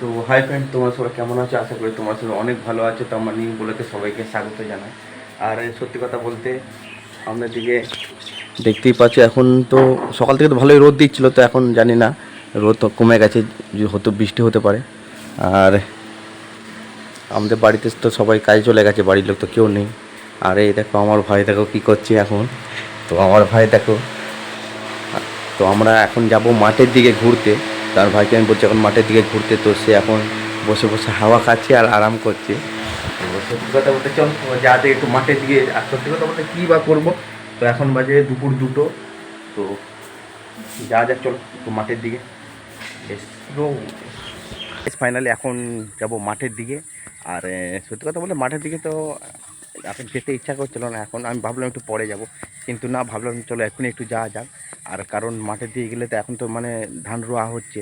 তো hi friend তোমার সবাই কেমন আছো? আশা করি তোমার সবাই অনেক ভালো আছে। তো আমার নিউ বলেতে সবাইকে স্বাগত জানাই। আর সত্যি কথা বলতে, আমরা দিকে দেখতেই পাচ্ছ, এখন তো সকাল থেকে তো ভালোই রোদ দিচ্ছিল, তো এখন জানি না, রোদ কমে গেছে, যে হয়তো বৃষ্টি হতে পারে। আর আমাদের বাড়িতে তো সবাই কাজে চলে গেছে, বাড়ির লোক তো কেউ নেই। আর এই দেখো, আমার ভাই দেখো কী করছে এখন। তো আমার ভাই দেখো, তো আমরা এখন যাব মাঠের দিকে ঘুরতে। তার ভাইকে আমি বলছি, এখন মাঠের দিকে ঘুরতে। তো সে এখন বসে বসে হাওয়া খাচ্ছে আর আরাম করছে। সত্যি কথা বলতে, চল যাতে একটু মাঠের দিকে। আর সত্যি কথা বলতে, কী বা করব? তো এখন বাজে দুপুর দুটো। তো যা যাক, চলো একটু মাঠের দিকে। ফাইনালি এখন যাব মাঠের দিকে। আর সত্যি কথা বলতে, মাঠের দিকে তো এখন যেতে ইচ্ছা করছিল না, এখন আমি ভাবলাম একটু পরে যাব। কিন্তু না, ভাবলাম চলো এখনই একটু যাওয়া যাক। আর কারণ মাঠের দিকে গেলে তো এখন তো মানে ধান রোয়া হচ্ছে,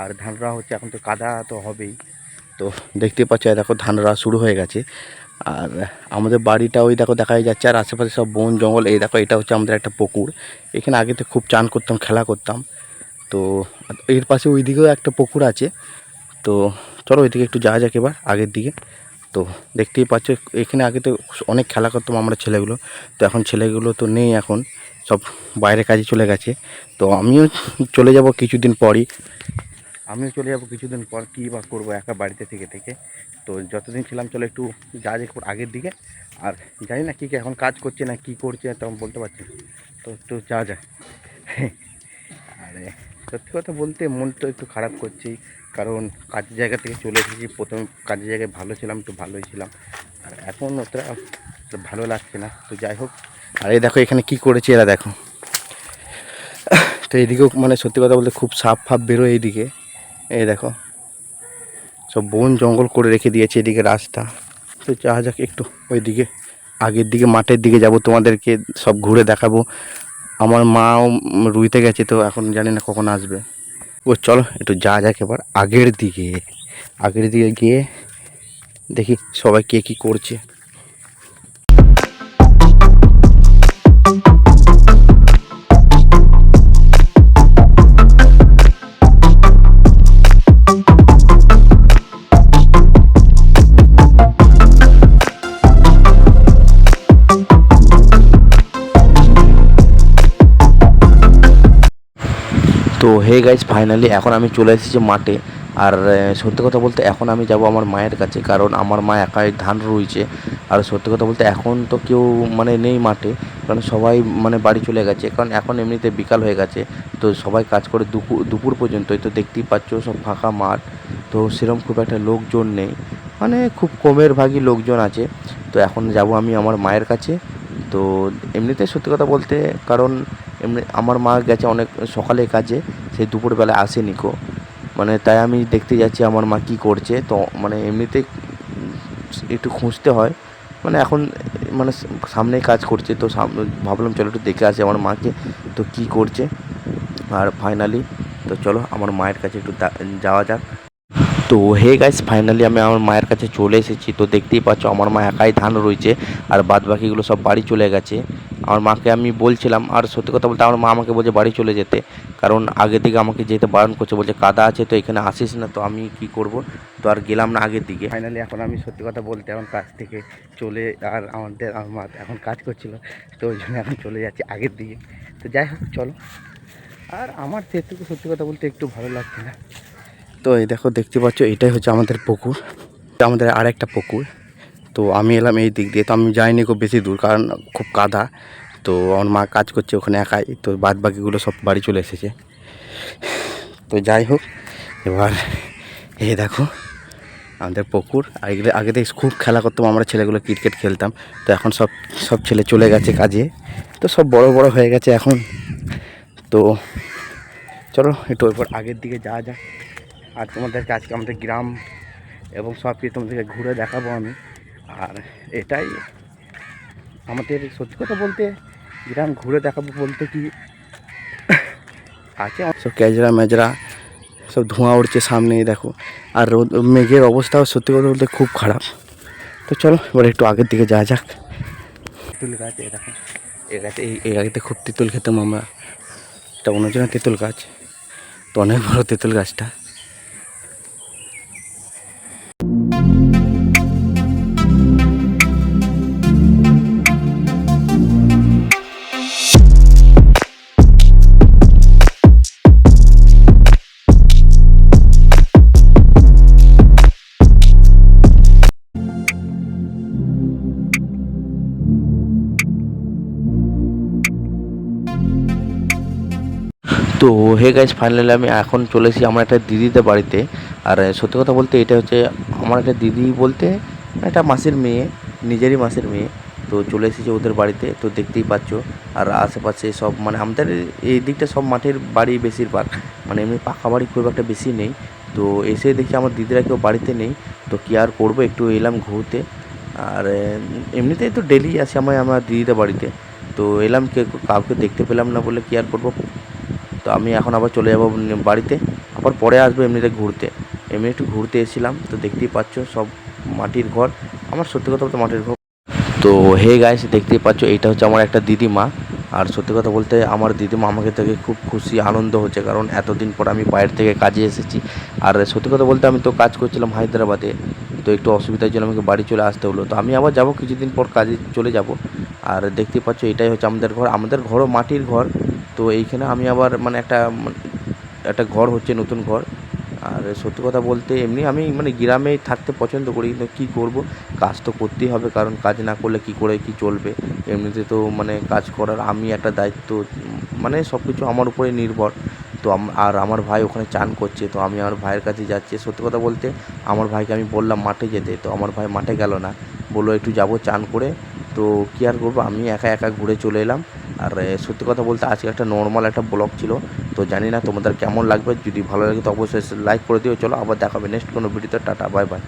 আর ধান রোয়া হচ্ছে এখন তো কাদা তো হবেই। তো দেখতে পাচ্ছ দেখো ধান রোয়া শুরু হয়ে গেছে। আর আমাদের বাড়িটা ওই দেখো দেখাই যাচ্ছে, আর আশেপাশে সব বন, জঙ্গল, এই দেখো এটা হচ্ছে আমাদের একটা পুকুর। এখানে আগে তো খুব চান করতাম, খেলা করতাম। তো এর পাশে ওই দিকেও একটা পুকুর আছে। তো চলো ওইদিকে একটু যাওয়া যাক এবার, আগের দিকে। তো দেখতেই পাচ্ছ, এখানে আগে তো অনেক খেলা করতাম আমরা ছেলেগুলো। তো এখন ছেলেগুলো তো নেই এখন, সব বাইরে কাজে চলে গেছে। তো আমিও চলে যাব কিছুদিন পরই। আমিও চলে যাব কিছুদিন পর, কী বা করব একা বাড়িতে থেকে থেকে। তো যতদিন ছিলাম, চলো একটু যা একটু আগের দিকে। আর জানি না কী কী এখন কাজ করছে না কী করছে তখন বলতে পারছি। তো একটু যা যায় আরে, সত্যি কথা বলতে মন তো একটু খারাপ করছেই কারণ কাজের জায়গা থেকে চলে এসেছি। প্রথমে কাজের জায়গায় ভালো ছিলাম একটু ভালোই ছিলাম। আর এখন অতটা ভালো লাগছে না। তো যাই হোক, আর এই দেখো এখানে কি করেছে এরা দেখো। তো এইদিকেও মানে সত্যি কথা বলতে খুব সাপ ফাপ বেরোয় এইদিকে। এই দেখো, সব বন জঙ্গল করে রেখে দিয়েছে এদিকে রাস্তা। তো যা যাক একটু ওইদিকে, আগের দিকে মাঠের দিকে যাব, তোমাদেরকে সব ঘুরে দেখাবো। আমার মাও রুইতে গেছে, তো এখন জানি না কখন আসবে। ও চলো, একটু যা যাক এবার আগের দিকে। আগের দিকে গিয়ে দেখি সবাই কে কী করছে। তো হে গাইজ ফাইনালি এখন আমি চলে এসেছি মাঠে। আর সত্যি কথা বলতে এখন আমি যাব আমার মায়ের কাছে, কারণ আমার মা একাই ধান রুইছে। আর সত্যি কথা বলতে এখন তো কেউ মানে নেই মাঠে, কারণ সবাই মানে বাড়ি চলে গেছে। কারণ এখন এমনিতে বিকাল হয়ে গেছে, তো সবাই কাজ করে দুপুর দুপুর পর্যন্তই তো দেখতেই পাচ্ছ সব ফাঁকা মাঠ, তো সেরকম খুব একটা লোকজন নেই। মানে খুব কমের ভাগই লোকজন আছে। তো এখন যাব আমি আমার মায়ের কাছে। তো এমনিতে সত্যি কথা বলতে, কারণ এমনি আমার মা গেছে অনেক সকালে কাজে সেই দুপুরবেলা আসেনি কো। মানে তাই আমি দেখতে যাচ্ছি আমার মা কী করছে, তো মানে এমনিতে একটু খুঁজতে হয়। মানে এখন মানে সামনেই কাজ করছে, তো সামনে ভাবলাম চলো একটু দেখে আসি আমার মাকে, তো কী করছে। আর ফাইনালি তো চলো আমার মায়ের কাছে একটু যাওয়া যাক। তো হে গাইস ফাইনালি আমি আমার মায়ের কাছে চলে এসেছি। তো দেখতেই পাচ্ছ আমার মা একাই ধান রয়েছে আর বাদ বাকিগুলো সব বাড়ি চলে গেছে। আমার মাকে আমি বলছিলাম, আর সত্যি কথা বলতে আমার মা আমাকে বলছে বাড়ি চলে যেতে। কারণ আগের দিকে আমাকে যেতে বারণ করছে, বলছে কাদা আছে, তো এখানে আসিস না, তো আমি কি করব? তো আর গেলাম না আগের দিকে। ফাইনালি এখন আমি সত্যি কথা বলতে এখন কাজ থেকে চলে, আর আমাদের, আমার মা এখন কাজ করছিল, তো ওই জন্য এখন চলে যাচ্ছি আগের দিকে। তো যাই হোক, চলো। আর আমার সেটুকু সত্যি কথা বলতে একটু ভালো লাগছে না। তো এই দেখো, দেখতে পাচ্ছ, এটাই হচ্ছে আমাদের পুকুর। আমাদের আর একটা পুকুর। তো আমি এলাম এই দিক দিয়ে। তো আমি যাইনি খুব বেশি দূর, কারণ খুব কাদা। তো আমার মা কাজ করছে ওখানে একাই। তো বাদ বাকিগুলো সব বাড়ি চলে এসেছে। তো যাই হোক, এবার এই দেখো, আমাদের পুকুর। আগে আগে থেকে খুব খেলা করতাম। আমরা ছেলেগুলো ক্রিকেট খেলতাম। তো এখন সব সব ছেলে চলে গেছে কাজে। তো সব বড় বড় হয়ে গেছে এখন। তো চলো, একটু এরপর আগের দিকে যাওয়া যাক। আর তোমাদেরকে আজকে আমাদের গ্রাম এবং সব কিছু তোমাদেরকে ঘুরে দেখাবো আমি। আর এটাই আমাদের সত্যি কথা বলতে গ্রাম ঘুরে দেখাবো বলতে কি আছে সব ক্যাজরা ম্যাজরা, সব ধোঁয়া উঠছে সামনেই দেখো। আর রোদ, মেঘের অবস্থাও সত্যি কথা বলতে খুব খারাপ। তো চলো, এবার একটু আগের দিকে যাওয়া যাক। তেঁতুল গাছ, এই দেখো। এই গাছে, এই গাছতে খুব তেঁতুল খেতাম আমরা। এটা অন্যজনের তেঁতুল গাছ। তো অনেক বড় তেঁতুল গাছটা। তো হে গাইজ ফাইনালি আমি এখন চলে আমার একটা দিদিদের বাড়িতে। আর সত্যি কথা বলতে এটা হচ্ছে আমার একটা দিদি বলতে একটা মাসির মেয়ে, নিজেরই মাসির মেয়ে। তো চলে এসেছি ওদের বাড়িতে, তো দেখতেই পাচ্ছ। আর আশেপাশে সব মানে আমাদের এই দিকটা সব মাঠের বাড়ি বেশিরভাগ। মানে এমনি পাকা বাড়ি খুব একটা বেশি নেই। তো এসে দেখি আমার দিদিরা কেউ বাড়িতে নেই। তো কী আর করব, একটু এলাম ঘুরতে। আর এমনিতেই তো ডেলি আসি আমার আমার দিদিদের বাড়িতে। তো এলাম কে কাউকে দেখতে পেলাম না বলে কী আর করব? তো আমি এখন আবার চলে যাব বাড়িতে। আবার পরে আসব এমনিতে ঘুরতে। এমনি একটু ঘুরতে এসেছিলাম, তো দেখতেই পাচ্ছ সব মাটির ঘর। আমার সত্যি কথা বলতে মাটির ঘর তো হে গাইস দেখতেই পাচ্ছ এইটা হচ্ছে আমার একটা দিদিমা। আর সত্যি কথা বলতে আমার দিদিমা আমাকে থেকে খুব খুশি, আনন্দ হচ্ছে। কারণ এতদিন পর আমি বাইরে থেকে কাজে এসেছি। আর সত্যি কথা বলতে আমি তো কাজ করছিলাম হায়দ্রাবাদে। তো একটু অসুবিধার জন্য আমাকে বাড়ি চলে আসতে হলো। তো আমি আবার যাব কিছুদিন পর কাজে চলে যাব। আর দেখতেই পাচ্ছ এটাই হচ্ছে আমাদের ঘর। আমাদের ঘরও মাটির ঘর। তো এইখানে আমি আবার মানে একটা একটা ঘর হচ্ছে নতুন ঘর। আর সত্যি কথা বলতে এমনি আমি মানে গ্রামেই থাকতে পছন্দ করি, কিন্তু কী করব? কাজ তো করতেই হবে, কারণ কাজ না করলে কি করে কি চলবে? এমনিতে তো মানে কাজ করার আমি একটা দায়িত্ব মানে সব কিছু আমার উপরে নির্ভর। তো আর আমার ভাই ওখানে চান করছে, তো আমি আমার ভাইয়ের কাছে যাচ্ছি। সত্যি কথা বলতে আমার ভাইকে আমি বললাম মাঠে যেতে, তো আমার ভাই মাঠে গেল না। বলল একটু যাব চান করে, তো কী আর করব? আমি একা একা ঘুরে চলে এলাম। আর সত্যি কথা বলতে আজকে একটা নর্মাল একটা ব্লগ ছিল, তো জানি না তোমাদের কেমন লাগবে, যদি ভালো লাগে তো অবশ্যই লাইক করে দিও, চলো আবার দেখাবে নেক্সট কোনো ভিডিওতে টাটা বাই বাই